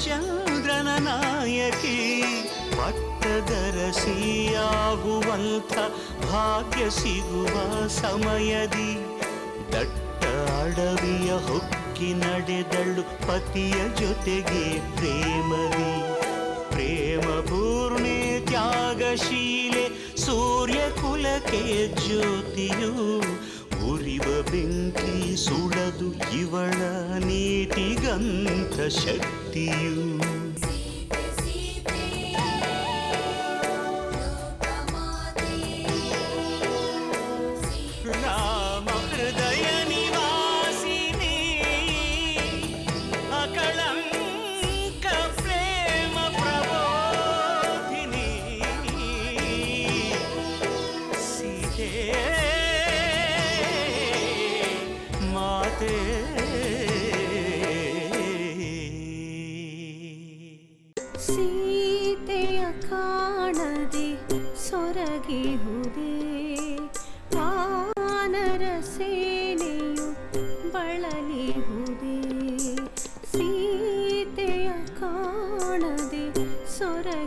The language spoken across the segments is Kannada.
ರಾಮಚಂದ್ರನ ನಾಯಕಿ ಪಟ್ಟದರಸಿಯಾಗುವಂಥ ಭಾಗ್ಯ ಸಿಗುವ ಸಮಯದಿ. ದಟ್ಟ ಅಡವಿಯ ಹೊಕ್ಕಿ ನಡೆದಳು ಪತಿಯ ಜೊತೆಗೆ ಪ್ರೇಮದಿ. ಪ್ರೇಮ ಪೂರ್ಣೆ ತ್ಯಾಗಶೀಲೆ ಸೂರ್ಯ ಕುಲಕ್ಕೆ ಜ್ಯೋತಿಯು ಉರಿವ ಬೆಂಕಿ ಸುಡದು ಇವಳ ನೀತಿಗಂತ ಶಕ್ತಿಯು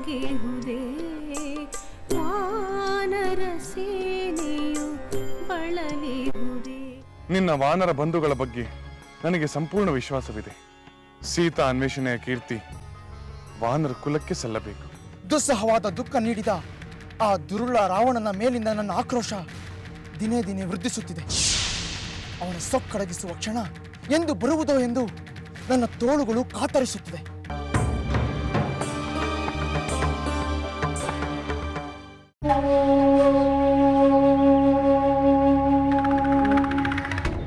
ಸೊರಗಿಹುದೇ ವಾನರ ಸೇನೆಯು ಬಳಲಿಹುದೇ ನಿನ್ನ ವಾನರ ಬಂಧುಗಳ ಬಗ್ಗೆ ನನಗೆ ಸಂಪೂರ್ಣ ವಿಶ್ವಾಸವಿದೆ. ಸೀತಾ ಅನ್ವೇಷಣೆಯ ಕೀರ್ತಿ ವಾನರ ಕುಲಕ್ಕೆ ಸಲ್ಲಬೇಕು. ದುಸ್ಸಹವಾದ ದುಃಖ ನೀಡಿದ ಆ ದುರುಳ ರಾವಣನ ಮೇಲಿಂದ ನನ್ನ ಆಕ್ರೋಶ ದಿನೇ ದಿನೇ ವೃದ್ಧಿಸುತ್ತಿದೆ. ಅವನ ಸೊಕ್ಕಡಗಿಸುವ ಕ್ಷಣ ಎಂದು ಬರುವುದೋ ಎಂದು ನನ್ನ ತೋಳುಗಳು ಕಾತರಿಸುತ್ತಿದೆ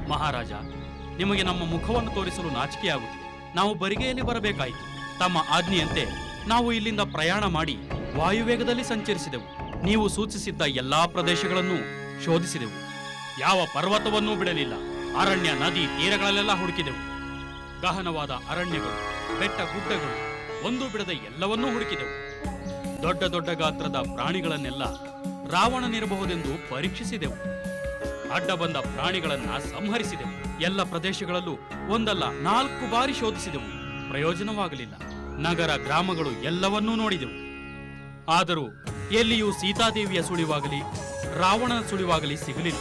ಮಹಾರಾಜ, ನಿಮಗೆ ನಮ್ಮ ಮುಖವನ್ನು ತೋರಿಸಲು ನಾಚಿಕೆಯಾಗುತ್ತಿದೆ. ನಾವು ಬರಿಗೆಯಲ್ಲಿ ಬರಬೇಕಾಯಿತು. ತಮ್ಮ ಆಜ್ಞೆಯಂತೆ ನಾವು ಇಲ್ಲಿಂದ ಪ್ರಯಾಣ ಮಾಡಿ ವಾಯುವೇಗದಲ್ಲಿ ಸಂಚರಿಸಿದೆವು. ನೀವು ಸೂಚಿಸಿದ್ದ ಎಲ್ಲಾ ಪ್ರದೇಶಗಳನ್ನು ಶೋಧಿಸಿದೆವು. ಯಾವ ಪರ್ವತವನ್ನೂ ಬಿಡಲಿಲ್ಲ. ಅರಣ್ಯ, ನದಿ, ತೀರಗಳಲ್ಲೆಲ್ಲ ಹುಡುಕಿದೆವು. ಗಹನವಾದ ಅರಣ್ಯಗಳು, ಬೆಟ್ಟ ಗುಡ್ಡಗಳು, ಒಂದು ಬಿಡದ ಎಲ್ಲವನ್ನೂ ಹುಡುಕಿದೆವು. ದೊಡ್ಡ ದೊಡ್ಡ ಗಾತ್ರದ ಪ್ರಾಣಿಗಳನ್ನೆಲ್ಲ ರಾವಣನಿರಬಹುದೆಂದು ಪರೀಕ್ಷಿಸಿದೆವು. ಅಡ್ಡ ಬಂದ ಪ್ರಾಣಿಗಳನ್ನ ಸಂಹರಿಸಿದೆವು. ಎಲ್ಲ ಪ್ರದೇಶಗಳಲ್ಲೂ ಒಂದಲ್ಲ, ನಾಲ್ಕು ಬಾರಿ ಶೋಧಿಸಿದೆವು. ಪ್ರಯೋಜನವಾಗಲಿಲ್ಲ. ನಗರ ಗ್ರಾಮಗಳು ಎಲ್ಲವನ್ನೂ ನೋಡಿದೆವು. ಆದರೂ ಎಲ್ಲಿಯೂ ಸೀತಾದೇವಿಯ ಸುಳಿವಾಗಲಿ, ರಾವಣನ ಸುಳಿವಾಗಲಿ ಸಿಗಲಿಲ್ಲ.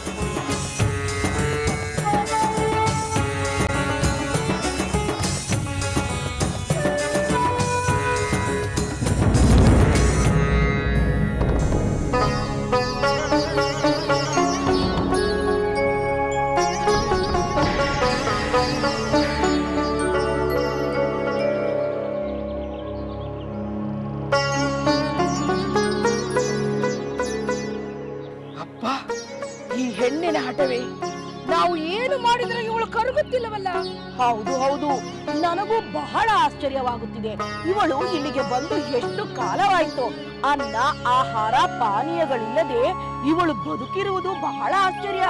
ನನಗೂ ಬಹಳ ಆಶ್ಚರ್ಯವಾಗುತ್ತಿದೆ. ಇವಳು ಇಲ್ಲಿಗೆ ಬಂದು ಎಷ್ಟು ಕಾಲವಾಯಿತು ಅನ್ನ ಆಹಾರ ಪಾನೀಯಗಳಿಲ್ಲದೆ ಇವಳು ಬದುಕಿರುವುದು ಬಹಳ ಆಶ್ಚರ್ಯ.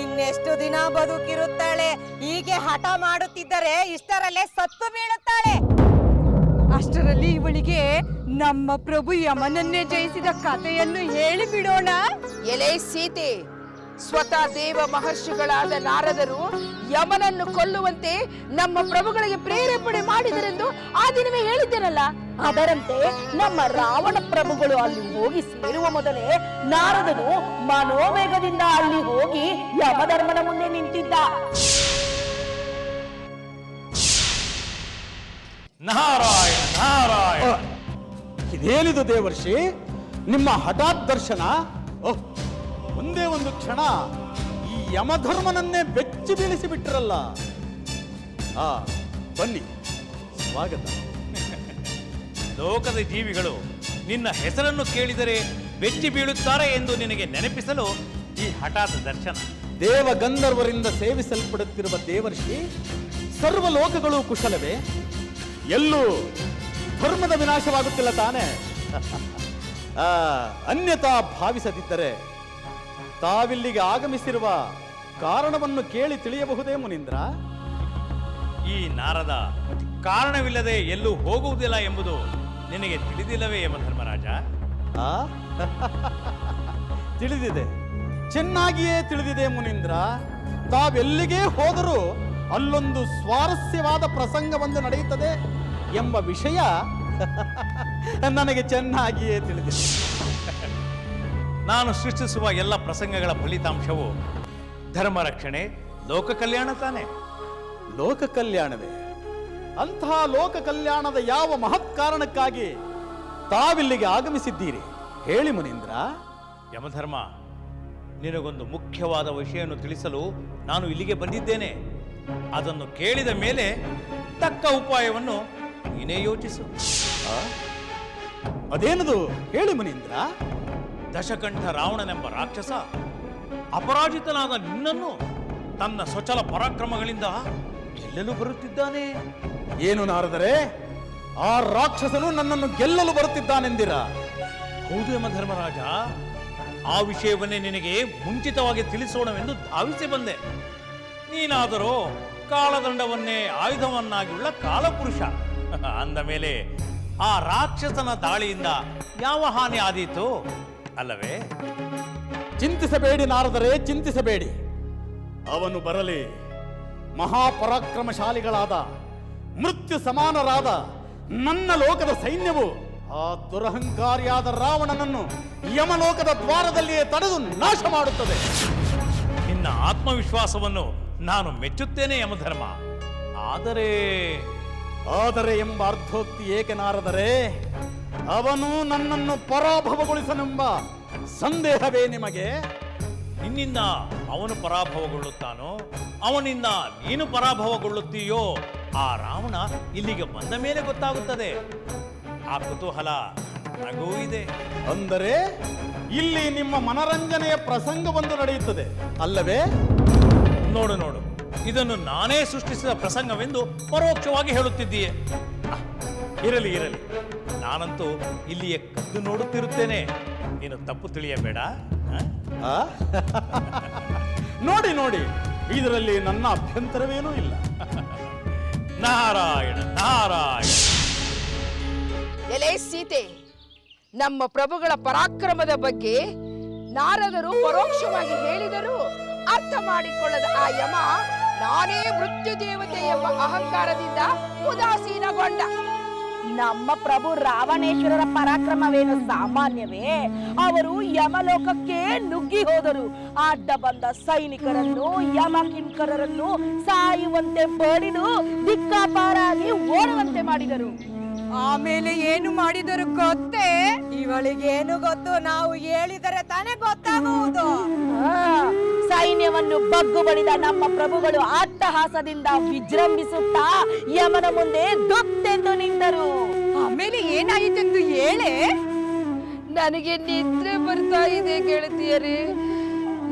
ಇನ್ನೆಷ್ಟು ದಿನ ಬದುಕಿರುತ್ತಾಳೆ? ಹೀಗೆ ಹಠ ಮಾಡುತ್ತಿದ್ದರೆ ಇಷ್ಟರಲ್ಲೇ ಸತ್ತು ಬೀಳುತ್ತಾಳೆ. ಅಷ್ಟರಲ್ಲಿ ಇವಳಿಗೆ ನಮ್ಮ ಪ್ರಭು ಯಮನನ್ನೇ ಜಯಿಸಿದ ಕಥೆಯನ್ನು ಹೇಳಿ ಬಿಡೋಣ ಎಲೆ ಸೀತೆ ಸ್ವತಃ ದೇವ ಮಹರ್ಷಿಗಳಾದ ನಾರದರು ಯಮನನ್ನು ಕೊಲ್ಲುವಂತೆ ನಮ್ಮ ಪ್ರಭುಗಳಿಗೆ ಪ್ರೇರೇಪಣೆ ಮಾಡಿದರೆಂದು ಆ ದಿನವೇ ಹೇಳಿದ್ದೇನಲ್ಲ? ಅದರಂತೆ ನಮ್ಮ ರಾವಣ ಪ್ರಭುಗಳು ಅಲ್ಲಿ ಹೋಗಿ ಸೇರುವ ಮೊದಲೇ ನಾರದನು ಮನೋವೇಗದಿಂದ ಅಲ್ಲಿ ಹೋಗಿ ಯಮಧರ್ಮನ ಮುಂದೆ ನಿಂತಿದ್ದ. ನಾರಾಯಣ ನಾರಾಯಣ. ಇದೇನಿದು ದೇವರ್ಷಿ? ನಿಮ್ಮ ಹಠಾತ್ ದರ್ಶನ? ಓಹ್ ಒಂದೇ ಒಂದು ಕ್ಷಣ ಈ ಯಮಧರ್ಮನನ್ನೇ ಬೆಚ್ಚಿ ಬೀಳಿಸಿ ಬಿಟ್ಟಿರಲ್ಲ ಆ ಬನ್ನಿ. ಸ್ವಾಗತ. ಲೋಕದ ಜೀವಿಗಳು ನಿನ್ನ ಹೆಸರನ್ನು ಕೇಳಿದರೆ ಬೆಚ್ಚಿ ಬೀಳುತ್ತಾರೆ ಎಂದು ನಿನಗೆ ನೆನಪಿಸಲು ಈ ಹಠಾತ್ ದರ್ಶನ. ದೇವ ಗಂಧರ್ವರಿಂದ ಸೇವಿಸಲ್ಪಡುತ್ತಿರುವ ದೇವರ್ಷಿ ಸರ್ವ ಲೋಕಗಳು ಕುಶಲವೇ. ಎಲ್ಲೂ ಧರ್ಮದ ವಿನಾಶವಾಗುತ್ತಿಲ್ಲ ತಾನೇ. ಆ, ಅನ್ಯತಾ ಭಾವಿಸದಿದ್ದರೆ ತಾವಿಲ್ಲಿಗೆ ಆಗಮಿಸಿರುವ ಕಾರಣವನ್ನು ಕೇಳಿ ತಿಳಿಯಬಹುದೇ ಮುನೀಂದ್ರ? ಈ ನಾರದ ಕಾರಣವಿಲ್ಲದೆ ಎಲ್ಲೂ ಹೋಗುವುದಿಲ್ಲ ಎಂಬುದು ನಿನಗೆ ತಿಳಿದಿಲ್ಲವೇ ಯಮಧರ್ಮರಾಜ ಆ? ತಿಳಿದಿದೆ. ಚೆನ್ನಾಗಿಯೇ ತಿಳಿದಿದೆ ಮುನೀಂದ್ರ. ತಾವೆಲ್ಲಿಗೇ ಹೋದರೂ ಅಲ್ಲೊಂದು ಸ್ವಾರಸ್ಯವಾದ ಪ್ರಸಂಗವೊಂದು ನಡೆಯುತ್ತದೆ ಎಂಬ ವಿಷಯ ನನಗೆ ಚೆನ್ನಾಗಿಯೇ ತಿಳಿದಿದೆ. ನಾನು ಸೃಷ್ಟಿಸುವ ಎಲ್ಲ ಪ್ರಸಂಗಗಳ ಫಲಿತಾಂಶವು ಧರ್ಮ ರಕ್ಷಣೆ ಲೋಕ ಕಲ್ಯಾಣ ತಾನೆ. ಲೋಕ ಕಲ್ಯಾಣವೇ? ಅಂತಹ ಲೋಕ ಕಲ್ಯಾಣದ ಯಾವ ಮಹತ್ ಕಾರಣಕ್ಕಾಗಿ ತಾವಿಲ್ಲಿಗೆ ಆಗಮಿಸಿದ್ದೀರಿ? ಹೇಳಿ ಮುನೀಂದ್ರ. ಯಮಧರ್ಮ ನಿನಗೊಂದು ಮುಖ್ಯವಾದ ವಿಷಯವನ್ನು ತಿಳಿಸಲು ನಾನು ಇಲ್ಲಿಗೆ ಬಂದಿದ್ದೇನೆ. ಅದನ್ನು ಕೇಳಿದ ಮೇಲೆ ತಕ್ಕ ಉಪಾಯವನ್ನು ನೀನೇ ಯೋಚಿಸು? ಅದೇನದು? ಹೇಳಿ ಮುನೀಂದ್ರ. ದಶಕಂಠ ರಾವಣನೆಂಬ ರಾಕ್ಷಸ ಅಪರಾಜಿತನಾದ ನಿನ್ನನ್ನು ತನ್ನ ಸ್ವಚಲ ಪರಾಕ್ರಮಗಳಿಂದ ಗೆಲ್ಲಲು ಬರುತ್ತಿದ್ದಾನೆ. ಏನು ನಾರದರೆ ಆ ರಾಕ್ಷಸನು ನನ್ನನ್ನು ಗೆಲ್ಲಲು ಬರುತ್ತಿದ್ದಾನೆಂದಿರ? ಹೌದು ಎಂಬ ಧರ್ಮರಾಜ ಆ ವಿಷಯವನ್ನೇ ನಿನಗೆ ಮುಂಚಿತವಾಗಿ ತಿಳಿಸೋಣವೆಂದು ಧಾವಿಸಿ ಬಂದೆ. ನೀನಾದರೂ ಕಾಲದಂಡವನ್ನೇ ಆಯುಧವನ್ನಾಗಿಯುಳ್ಳ ಕಾಲಪುರುಷ. ಅಂದ ಮೇಲೆ ಆ ರಾಕ್ಷಸನ ದಾಳಿಯಿಂದ ಯಾವ ಹಾನಿ ಆದೀತು? ಅಲ್ಲವೇ? ಚಿಂತಿಸಬೇಡಿ ನಾರದರೆ ಚಿಂತಿಸಬೇಡಿ. ಅವನು ಬರಲಿ. ಮಹಾಪರಾಕ್ರಮಶಾಲಿಗಳಾದ ಮೃತ್ಯು ಸಮಾನರಾದ ನನ್ನ ಲೋಕದ ಸೈನ್ಯವು ಆ ದುರಹಂಕಾರಿಯಾದ ರಾವಣನನ್ನು ಯಮಲೋಕದ ದ್ವಾರದಲ್ಲಿಯೇ ತಡೆದು ನಾಶ ಮಾಡುತ್ತದೆ. ನಿನ್ನ ಆತ್ಮವಿಶ್ವಾಸವನ್ನು ನಾನು ಮೆಚ್ಚುತ್ತೇನೆ ಯಮಧರ್ಮ. ಆದರೆ ಆದರೆ ಎಂಬ ಅರ್ಥೋಕ್ತಿ ಏಕೆ ನಾರದರೆ? ಅವನು ನನ್ನನ್ನು ಪರಾಭವಗೊಳಿಸನೆಂಬ ಸಂದೇಹವೇ ನಿಮಗೆ. ನಿನ್ನಿಂದ ಅವನು ಪರಾಭವಗೊಳ್ಳುತ್ತಾನೋ ಅವನಿಂದ ನೀನು ಪರಾಭವಗೊಳ್ಳುತ್ತೀಯೋ ಆ ರಾವಣ ಇಲ್ಲಿಗೆ ಬಂದ ಮೇಲೆ ಗೊತ್ತಾಗುತ್ತದೆ. ಆ ಕುತೂಹಲ ನಗೂ ಇದೆ. ಅಂದರೆ ಇಲ್ಲಿ ನಿಮ್ಮ ಮನರಂಜನೆಯ ಪ್ರಸಂಗವೊಂದು ನಡೆಯುತ್ತದೆ. ಅಲ್ಲವೇ? ನೋಡು ನೋಡು. ಇದನ್ನು ನಾನೇ ಸೃಷ್ಟಿಸಿದ ಪ್ರಸಂಗವೆಂದು ಪರೋಕ್ಷವಾಗಿ ಹೇಳುತ್ತಿದ್ದೀಯೆ. ಇರಲಿ ಇರಲಿ. ನಾನಂತೂ ಇಲ್ಲಿಯೇ ಕದ್ದು ನೋಡುತ್ತಿರುತ್ತೇನೆ. ನೀನು ತಪ್ಪು ತಿಳಿಯಬೇಡ ಆ? ನೋಡಿ ನೋಡಿ ಇದರಲ್ಲಿ ನನ್ನ ಅಭ್ಯಂತರವೇನೂ ಇಲ್ಲ. ನಾರಾಯಣ ನಾರಾಯಣ. ಎಲೆ ಸೀತೆ ನಮ್ಮ ಪ್ರಭುಗಳ ಪರಾಕ್ರಮದ ಬಗ್ಗೆ ನಾರದರು ಪರೋಕ್ಷವಾಗಿ ಹೇಳಿದರು ಅರ್ಥ ಮಾಡಿಕೊಳ್ಳದ ಆ ಯಮ ನಾನೇ ಮೃತ್ಯು ದೇವತೆ ಎಂಬ ಅಹಂಕಾರದಿಂದ ಉದಾಸೀನಗೊಂಡ. ನಮ್ಮ ಪ್ರಭು ರಾವಣೇಶ್ವರರ ಪರಾಕ್ರಮವೇನು ಸಾಮಾನ್ಯವೇ? ಅವರು ಯಮಲೋಕಕ್ಕೆ ನುಗ್ಗಿ ಹೋದರು. ಅಡ್ಡ ಬಂದ ಸೈನಿಕರನ್ನು ಯಮ ಕಿಂಕರರನ್ನು ಸಾಯುವಂತೆ ಬಡಿದು ದಿಕ್ಕಾಪಾರಾಗಿ ಓಡುವಂತೆ ಮಾಡಿದರು. ಆಮೇಲೆ ಏನು ಮಾಡಿದರು ಗೊತ್ತೇ ಇವಳಿಗೇನು ಗೊತ್ತು? ನಾವು ಹೇಳಿದರೆ ತಾನೇ ಗೊತ್ತಾಗುವುದು. ಸೈನ್ಯವನ್ನು ಬಗ್ಗುಬಡಿದ ನಮ್ಮ ಪ್ರಭುಗಳು ಅಟ್ಟಹಾಸದಿಂದ ವಿಜೃಂಭಿಸುತ್ತಾ ಯಮನ ಮುಂದೆ ದೊತ್ತೆಂದು ನಿಂತರು. ಆಮೇಲೆ ಏನಾಯಿತೆಂದು ಹೇಳೆ? ನನಗೆ ನಿದ್ರೆ ಬರ್ತಾ ಇದೆ ಗೆಳತಿಯರೇ.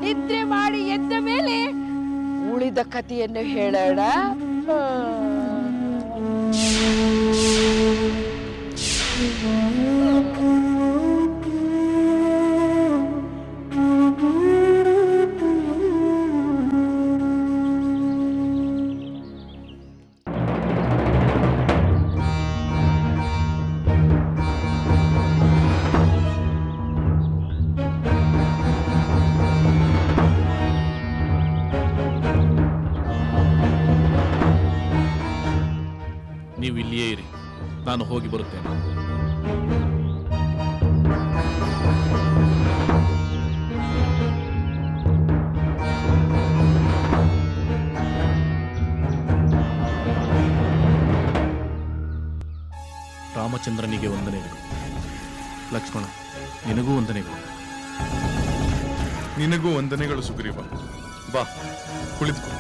ನಿದ್ರೆ ಮಾಡಿ ಎದ್ದ ಮೇಲೆ ಉಳಿದ ಕಥೆಯನ್ನು ಹೇಳೋಣ. ನಾನು ಹೋಗಿ ಬರುತ್ತೇನೆ. ರಾಮಚಂದ್ರನಿಗೆ ವಂದನೆಗಳು ಲಕ್ಷ್ಮಣ ನಿನಗೂ ವಂದನೆಗಳು ನಿನಗೂ ವಂದನೆಗಳು ಸುಗ್ರೀವ. ಬಾ ಕುಳಿತುಕೋ.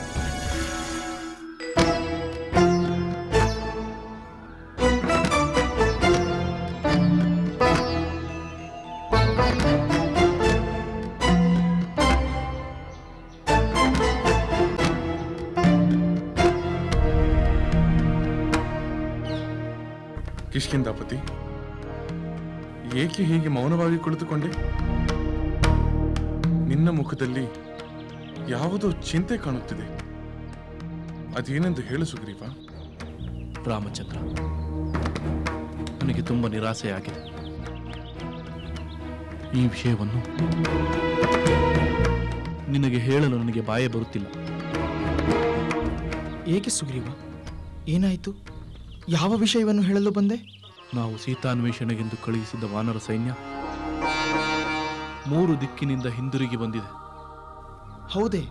ಮೌನವಾಗಿ ಕುಳಿತುಕೊಂಡೆ. ನಿನ್ನ ಮುಖದಲ್ಲಿ ಯಾವುದೋ ಚಿಂತೆ ಕಾಣುತ್ತಿದೆ. ಅದೇನೆಂದು ಹೇಳು ಸುಗ್ರೀವ. ರಾಮಚಂದ್ರ ನನಗೆ ತುಂಬ ನಿರಾಸೆಯಾಗಿದೆ ಈ ವಿಷಯವನ್ನು ನಿನಗೆ ಹೇಳಲು ನನಗೆ ಬಾಯ ಬರುತ್ತಿಲ್ಲ. ಏಕೆ ಸುಗ್ರೀವ? ಏನಾಯಿತು? ಯಾವ ವಿಷಯವನ್ನು ಹೇಳಲು ಬಂದೆ? ನಾವು ಸೀತಾನ್ವೇಷಣೆಗೆಂದು ಕಳುಹಿಸಿದ್ದ ವಾನರ ಸೈನ್ಯ ಮೂರು ದಿಕ್ಕಿನಿಂದ ಹಿಂದಿರುಗಿ ಬಂದಿದೆ. ಹೌದೇ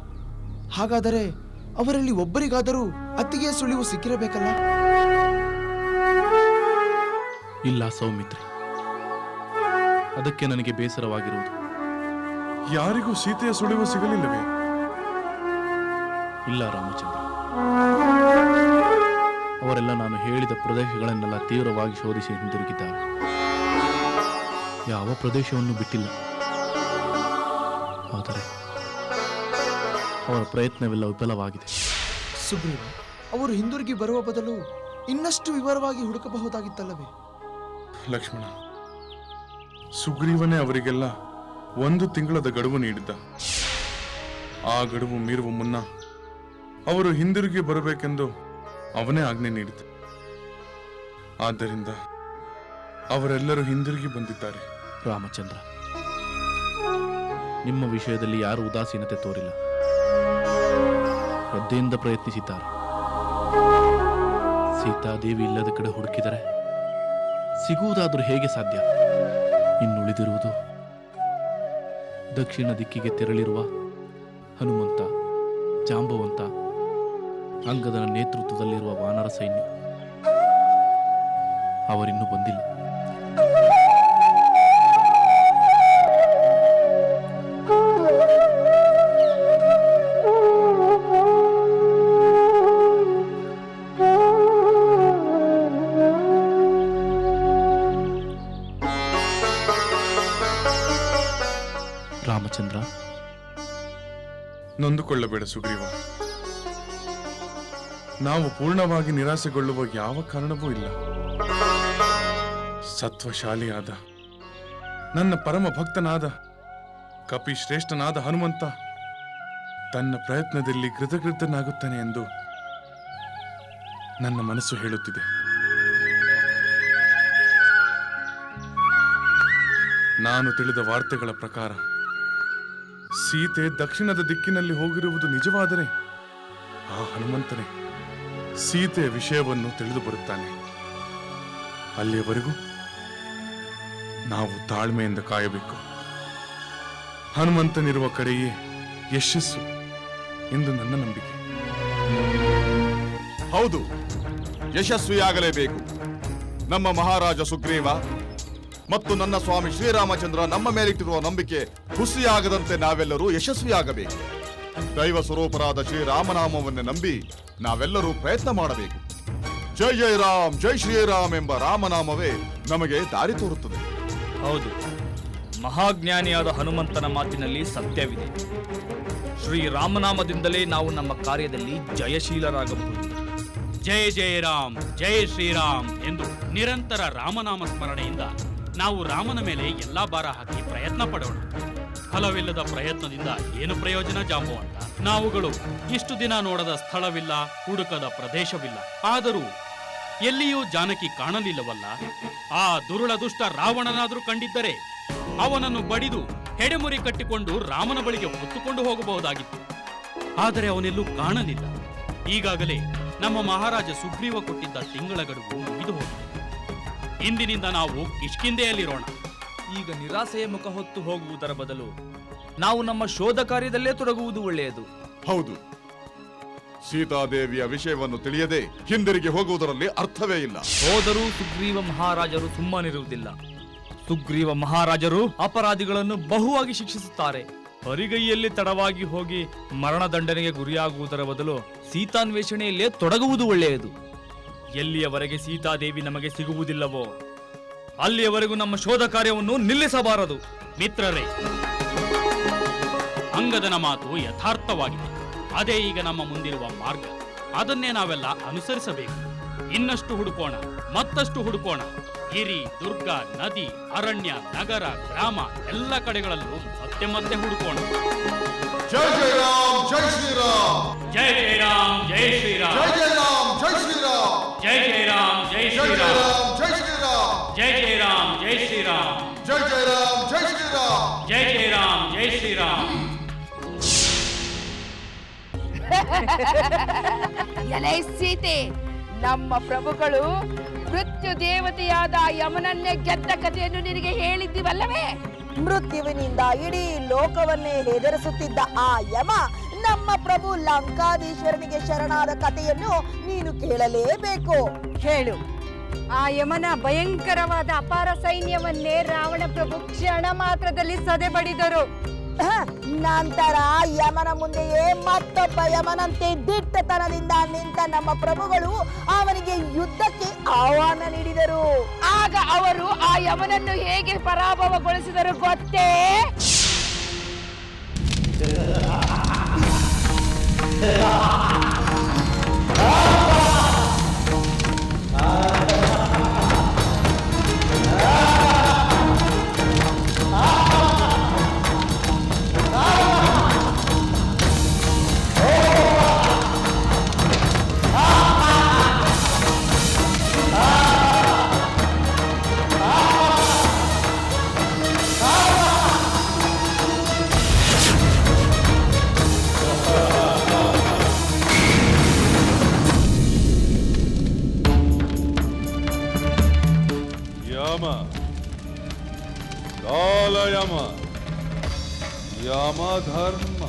ಹಾಗಾದರೆ ಅವರಲ್ಲಿ ಒಬ್ಬರಿಗಾದರೂ ಅತ್ತಿಗೆಯ ಸುಳಿವು ಸಿಕ್ಕಿರಬೇಕಲ್ಲ? ಇಲ್ಲ ಸೌಮಿತ್ರಿ ಅದಕ್ಕೆ ನನಗೆ ಬೇಸರವಾಗಿರುವುದು. ಯಾರಿಗೂ ಸೀತೆಯ ಸುಳಿವು ಸಿಗಲಿಲ್ಲವೇ? ಇಲ್ಲ ರಾಮಚಂದ್ರ ಅವರೆಲ್ಲ ನಾನು ಹೇಳಿದ ಪ್ರದೇಶಗಳನ್ನೆಲ್ಲ ತೀವ್ರವಾಗಿ ಶೋಧಿಸಿ ಹಿಂದಿರುಗಿದ್ದಾರೆ. ಯಾವ ಪ್ರದೇಶವನ್ನು ಬಿಟ್ಟಿಲ್ಲ. ಆದರೆ ಅವರ ಪ್ರಯತ್ನವೆಲ್ಲ ವಿಫಲವಾಗಿದೆ. ಸುಗ್ರೀವ ಅವರು ಹಿಂದಿರುಗಿ ಬರುವ ಬದಲು ಇನ್ನಷ್ಟು ವಿವರವಾಗಿ ಹುಡುಕಬಹುದಾಗಿತ್ತಲ್ಲವೇ? ಲಕ್ಷ್ಮಣ ಸುಗ್ರೀವನೇ ಅವರಿಗೆಲ್ಲ ಒಂದು ತಿಂಗಳದ ಗಡುವು ನೀಡಿದ್ದ. ಆ ಗಡುವು ಮೀರುವ ಮುನ್ನ ಅವರು ಹಿಂದಿರುಗಿ ಬರಬೇಕೆಂದು ಅವನೇ ಆಜ್ಞೆ ನೀಡಿದ ಆದ್ದರಿಂದ ಅವರೆಲ್ಲರೂ ಹಿಂದಿರುಗಿ ಬಂದಿದ್ದಾರೆ. ರಾಮಚಂದ್ರ. ನಿಮ್ಮ ವಿಷಯದಲ್ಲಿ ಯಾರು ಉದಾಸೀನತೆ ತೋರಿಲ್ಲ. ಶ್ರದ್ಧೆಯಿಂದ ಪ್ರಯತ್ನಿಸಿದ್ದಾರೆ. ಸೀತಾದೇವಿ ಇಲ್ಲದ ಕಡೆ ಹುಡುಕಿದರೆ ಸಿಗುವುದಾದರೂ ಹೇಗೆ ಸಾಧ್ಯ? ಇನ್ನುಳಿದಿರುವುದು ದಕ್ಷಿಣ ದಿಕ್ಕಿಗೆ ತೆರಳಿರುವ ಹನುಮಂತ, ಜಾಂಬವಂತ, ಅಂಗದನ ನೇತೃತ್ವದಲ್ಲಿರುವ ವಾನರ ಸೈನ್ಯ. ಅವರಿನ್ನೂ ಬಂದಿಲ್ಲ. ನೊಂದುಕೊಳ್ಳಬೇಡ ಸುಗ್ರೀವ. ನಾವು ಪೂರ್ಣವಾಗಿ ನಿರಾಸೆಗೊಳ್ಳುವ ಯಾವ ಕಾರಣವೂ ಇಲ್ಲ. ಸತ್ವಶಾಲಿಯಾದ, ನನ್ನ ಪರಮ ಭಕ್ತನಾದ ಕಪಿ ಶ್ರೇಷ್ಠನಾದ ಹನುಮಂತ ತನ್ನ ಪ್ರಯತ್ನದಲ್ಲಿ ಕೃತಕೃತನಾಗುತ್ತಾನೆ ಎಂದು ನನ್ನ ಮನಸ್ಸು ಹೇಳುತ್ತಿದೆ. ನಾನು ತಿಳಿದ ವಾರ್ತೆಗಳ ಪ್ರಕಾರ ಸೀತೆ ದಕ್ಷಿಣದ ದಿಕ್ಕಿನಲ್ಲಿ ಹೋಗಿರುವುದು ನಿಜವಾದರೆ ಆ ಹನುಮಂತನೇ ಸೀತೆ ವಿಷಯವನ್ನು ತಿಳಿದು ಬರುತ್ತಾನೆ. ಅಲ್ಲಿಯವರೆಗೂ ನಾವು ತಾಳ್ಮೆಯಿಂದ ಕಾಯಬೇಕು. ಹನುಮಂತನಿರುವ ಕಡೆಯೇ ಯಶಸ್ಸು ಎಂದು ನನ್ನ ನಂಬಿಕೆ. ಹೌದು, ಯಶಸ್ವಿಯಾಗಲೇಬೇಕು. ನಮ್ಮ ಮಹಾರಾಜ ಸುಗ್ರೀವ ಮತ್ತು ನನ್ನ ಸ್ವಾಮಿ ಶ್ರೀರಾಮಚಂದ್ರ ನಮ್ಮ ಮೇಲಿಟ್ಟಿರುವ ನಂಬಿಕೆ ಹುಸಿಯಾಗದಂತೆ ನಾವೆಲ್ಲರೂ ಯಶಸ್ವಿಯಾಗಬೇಕು. ದೈವ ಸ್ವರೂಪರಾದ ಶ್ರೀರಾಮನಾಮವನ್ನು ನಂಬಿ ನಾವೆಲ್ಲರೂ ಪ್ರಯತ್ನ ಮಾಡಬೇಕು. ಜೈ ಜೈ ರಾಮ್, ಜೈ ಶ್ರೀರಾಮ್ ಎಂಬ ರಾಮನಾಮವೇ ನಮಗೆ ದಾರಿ ತೋರುತ್ತದೆ. ಹೌದು. ಮಹಾಜ್ಞಾನಿಯಾದ ಹನುಮಂತನ ಮಾತಿನಲ್ಲಿ ಸತ್ಯವಿದೆ. ಶ್ರೀರಾಮನಾಮದಿಂದಲೇ ನಾವು ನಮ್ಮ ಕಾರ್ಯದಲ್ಲಿ ಜಯಶೀಲರಾಗಬಹುದು. ಜಯ ಜಯ ರಾಮ್ ಜಯ ಶ್ರೀರಾಮ್ ಎಂದು ನಿರಂತರ ರಾಮನಾಮ ಸ್ಮರಣೆಯಿಂದ ನಾವು ರಾಮನ ಮೇಲೆ ಎಲ್ಲಾ ಭಾರ ಹಾಕಿ ಪ್ರಯತ್ನ ಪಡೋಣ. ಫಲವಿಲ್ಲದ ಪ್ರಯತ್ನದಿಂದ ಏನು ಪ್ರಯೋಜನ ಜಾಂಬುವಂತ ನಾವುಗಳು ಇಷ್ಟು ದಿನ ನೋಡದ ಸ್ಥಳವಿಲ್ಲ, ಹುಡುಕದ ಪ್ರದೇಶವಿಲ್ಲ. ಆದರೂ ಎಲ್ಲಿಯೂ ಜಾನಕಿ ಕಾಣಲಿಲ್ಲವಲ್ಲ? ಆ ದುರುಳ ದುಷ್ಟ ರಾವಣನಾದರೂ ಕಂಡಿದ್ದರೆ ಅವನನ್ನು ಬಡಿದು ಹೆಡೆಮುರಿ ಕಟ್ಟಿಕೊಂಡು ರಾಮನ ಬಳಿಗೆ ಹೊತ್ತುಕೊಂಡು ಹೋಗಬಹುದಾಗಿತ್ತು. ಆದರೆ ಅವನೆಲ್ಲೂ ಕಾಣಲಿಲ್ಲ. ಈಗಾಗಲೇ ನಮ್ಮ ಮಹಾರಾಜ ಸುಗ್ರೀವ ಕೊಟ್ಟಿದ್ದ ತಿಂಗಳ ಗಡುವು ಮುಗಿದು ಹೋಗಿದೆ ಇಂದಿನಿಂದ ನಾವು ಕಿಷ್ಕಿಂದೆಯಲ್ಲಿರೋಣ ಈಗ ನಿರಾಸೆಯ ಮುಖ ಹೊತ್ತು ಹೋಗುವುದರ ಬದಲು ನಾವು ನಮ್ಮ ಶೋಧ ಕಾರ್ಯದಲ್ಲೇ ತೊಡಗುವುದು ಒಳ್ಳೆಯದು. ಹೌದು. ಸೀತಾದೇವಿಯ ವಿಷಯವನ್ನು ತಿಳಿಯದೆ ಹಿಂದಿರುಗಿ ಹೋಗುವುದರಲ್ಲಿ ಅರ್ಥವೇ ಇಲ್ಲ. ಹೋದರೂ ಸುಗ್ರೀವ ಮಹಾರಾಜರು ಸುಮ್ಮನಿರುವುದಿಲ್ಲ. ಸುಗ್ರೀವ ಮಹಾರಾಜರು ಅಪರಾಧಿಗಳನ್ನು ಬಹುವಾಗಿ ಶಿಕ್ಷಿಸುತ್ತಾರೆ. ಹರಿಗೈಯಲ್ಲಿ ತಡವಾಗಿ ಹೋಗಿ ಮರಣದಂಡನೆಗೆ ಗುರಿಯಾಗುವುದರ ಬದಲು ಸೀತಾನ್ವೇಷಣೆಯಲ್ಲೇ ತೊಡಗುವುದು ಒಳ್ಳೆಯದು. ಎಲ್ಲಿಯವರೆಗೆ ಸೀತಾದೇವಿ ನಮಗೆ ಸಿಗುವುದಿಲ್ಲವೋ ಅಲ್ಲಿಯವರೆಗೂ ನಮ್ಮ ಶೋಧ ಕಾರ್ಯವನ್ನು ನಿಲ್ಲಿಸಬಾರದು. ಮಿತ್ರರೇ ಅಂಗದನ ಮಾತು ಯಥಾರ್ಥವಾಗಿದೆ. ಅದೇ ಈಗ ನಮ್ಮ ಮುಂದಿರುವ ಮಾರ್ಗ. ಅದನ್ನೇ ನಾವೆಲ್ಲ ಅನುಸರಿಸಬೇಕು. ಇನ್ನಷ್ಟು ಹುಡುಕೋಣ ಮತ್ತಷ್ಟು ಹುಡುಕೋಣ. ಗಿರಿ ದುರ್ಗ ನದಿ ಅರಣ್ಯ ನಗರ ಗ್ರಾಮ ಎಲ್ಲ ಕಡೆಗಳಲ್ಲೂ ಮತ್ತೆ ಮತ್ತೆ ಹುಡುಕೋಣ. ಜೈ ಶ್ರೀರಾಮ್ ಜಯ ಜೈ ಶ್ರೀರಾಮ್. ಜೈ ಶ್ರೀರಾಮ್ ಜೈ ಶ್ರೀರಾಮ್ ಜೈ ಜೈ ರಾಮ್ ಜೈ ಶ್ರೀರಾಮ್ ಜೈ ಶ್ರೀರಾಮ್ ಜೈ ಶ್ರೀರಾಮ್. ರಾಮ್ ಜೈ ಶ್ರೀರಾಮ್. ಜೈ ಶ್ರೀರಾಮ್ ಜೈ ಶ್ರೀರಾಮ್. ಜೈ ಜೈ ರಾಮ್ ಜೈ ಶ್ರೀರಾಮ್. ಜೈ ಶ್ರೀರಾಮ್ ಜೈ ಶ್ರೀರಾಮ್. ಎಲೆ ಸೀತೆ ನಮ್ಮ ಪ್ರಭುಗಳು ಮೃತ್ಯು ದೇವತೆಯಾದ ಯಮನನ್ನೇ ಗೆದ್ದ ಕಥೆಯನ್ನು ನಿನಗೆ ಹೇಳಿದ್ದೀವಲ್ಲವೇ? ಮೃತ್ಯುವಿನಿಂದ ಇಡೀ ಲೋಕವನ್ನೇ ಹೆದರಿಸುತ್ತಿದ್ದ ಆ ಯಮ ನಮ್ಮ ಪ್ರಭು ಲಂಕಾಧೀಶ್ವರನಿಗೆ ಶರಣಾದ ಕಥೆಯನ್ನು ನೀನು ಕೇಳಲೇಬೇಕು. ಹೇಳು. ಆ ಯಮನ ಭಯಂಕರವಾದ ಅಪಾರ ಸೈನ್ಯವನ್ನೇ ರಾವಣ ಪ್ರಭು ಕ್ಷಣ ಮಾತ್ರದಲ್ಲಿ ಸದೆ ಬಡಿದರು. ನಂತರ ಯಮನ ಮುಂದೆಯೇ ಮತ್ತೊಬ್ಬ ಯಮನಂತೆ ದಿಟ್ಟತನದಿಂದ ನಿಂತ ನಮ್ಮ ಪ್ರಭುಗಳು ಅವನಿಗೆ ಯುದ್ಧಕ್ಕೆ ಆಹ್ವಾನ ನೀಡಿದರು. ಆಗ ಅವರು ಆ ಯಮನನ್ನು ಹೇಗೆ ಪರಾಭವಗೊಳಿಸಿದರು ಗೊತ್ತೇ? ಯಮ ಧರ್ಮ?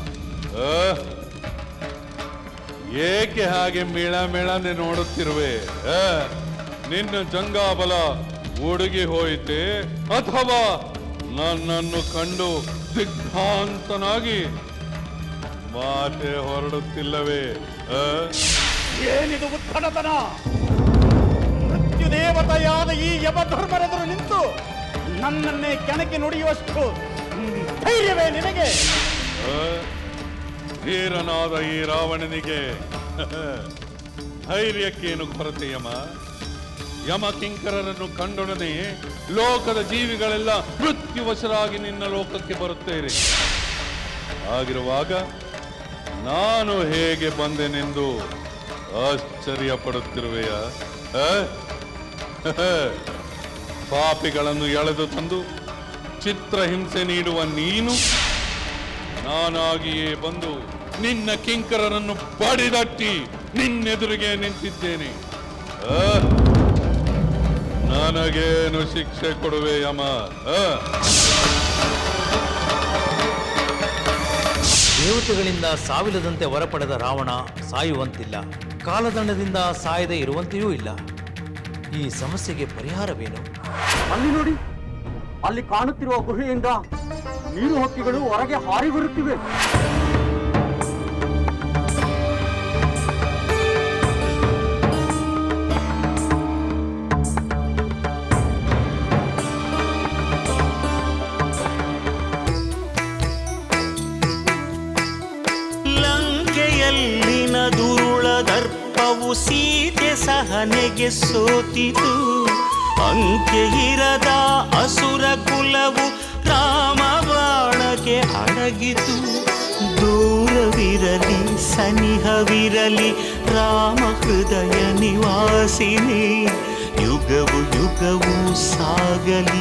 ಏಕೆ ಹಾಗೆ ಮೇಳ ಮೇಳನೆ ನೋಡುತ್ತಿರುವೆ ಆ? ನಿನ್ನ ಜಂಗಾಬಲ ಉಡುಗಿ ಹೋಯಿತೆ ಅಥವಾ ನನ್ನನ್ನು ಕಂಡು ದಿಗ್ಭಾಂತನಾಗಿ ಮಾತೆ ಹೊರಡುತ್ತಿಲ್ಲವೇ ಆ? ಏನಿದು ಉತ್ಕಟತನ ಮೃತ್ಯುದೇವತೆಯಾದ ಈ ಯಮಧರ್ಮರೆದುರು ನಿಂತು ನನ್ನನ್ನೇ ಕೆಣಕಿ ನುಡಿಯುವಷ್ಟು ಧೈರ್ಯವೇ ನಿನಗೆ? ಧೀರನಾದ ಈ ರಾವಣನಿಗೆ ಧೈರ್ಯಕ್ಕೇನು ಕೊರತೆ ಯಮ ಯಮ ಕಿಂಕರರನ್ನು ಕಂಡೊಡನೆ ಲೋಕದ ಜೀವಿಗಳೆಲ್ಲ ಮೃತ್ಯುವಶರಾಗಿ ನಿನ್ನ ಲೋಕಕ್ಕೆ ಬರುತ್ತೇವೆ. ಆಗಿರುವಾಗ ನಾನು ಹೇಗೆ ಬಂದೆನೆಂದು ಆಶ್ಚರ್ಯ ಪಡುತ್ತಿರುವೆಯ? ಪಾಪಿಗಳನ್ನು ಎಳೆದು ತಂದು ಚಿತ್ರಹಿಂಸೆ ನೀಡುವ ನೀನು ನಾನಾಗಿಯೇ ಬಂದು ನಿನ್ನ ಕಿಂಕರರನ್ನು ಬಡಿದಟ್ಟಿ ನಿನ್ನೆದುರಿಗೆ ನಿಂತಿದ್ದೇನೆ. ಆ? ನನಗೇನು ಶಿಕ್ಷೆ ಕೊಡುವೆ ಯಮ? ಆ? ದೇವತೆಗಳಿಂದ ಸಾವಿಲ್ಲದಂತೆ ಹೊರಪಡೆದ ರಾವಣ ಸಾಯುವಂತಿಲ್ಲ. ಕಾಲದಂಡದಿಂದ ಸಾಯದೆ ಇರುವಂತೆಯೂ ಇಲ್ಲ. ಈ ಸಮಸ್ಯೆಗೆ ಪರಿಹಾರವೇನು? ಅಲ್ಲಿ ನೋಡಿ ಅಲ್ಲಿ ಕಾಣುತ್ತಿರುವ ಗುಹೆಯಿಂದ ನೀರು ಹಕ್ಕಿಗಳು ಹೊರಗೆ ಹಾರಿ ಬರುತ್ತಿವೆ. ಲಂಕೆಯಲ್ಲಿನ ದುರುಳ ದರ್ಪವು ಸೀತೆ ಸಹನೆಗೆ ಸೋತಿತು. ಅಂಕೆ ಇರದ ಅಸುರ ಕುಲವು ರಾಮ ಬಾಣಕ್ಕೆ ಅಡಗಿತು ದೂರವಿರಲಿ ಸನಿಹವಿರಲಿ ರಾಮ ಹೃದಯ ನಿವಾಸಿನಿ ಯುಗವು ಯುಗವು ಸಾಗಲಿ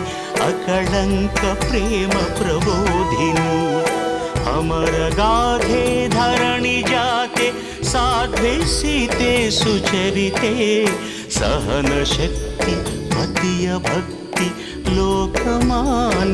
ಅಕಳಂಕ ಪ್ರೇಮ ಪ್ರಬೋಧಿನಿ ಅಮರ ಗಾಥೆ ಧರಣಿ ಜಾತೆ ಸಾಧ್ವೆ ಸೀತೆ ಸುಚರಿತೆ ಸಹನ ಶಕ್ತಿ ಪತಿಯ ಭಕ್ತಿ लोकमान्यवन्दिते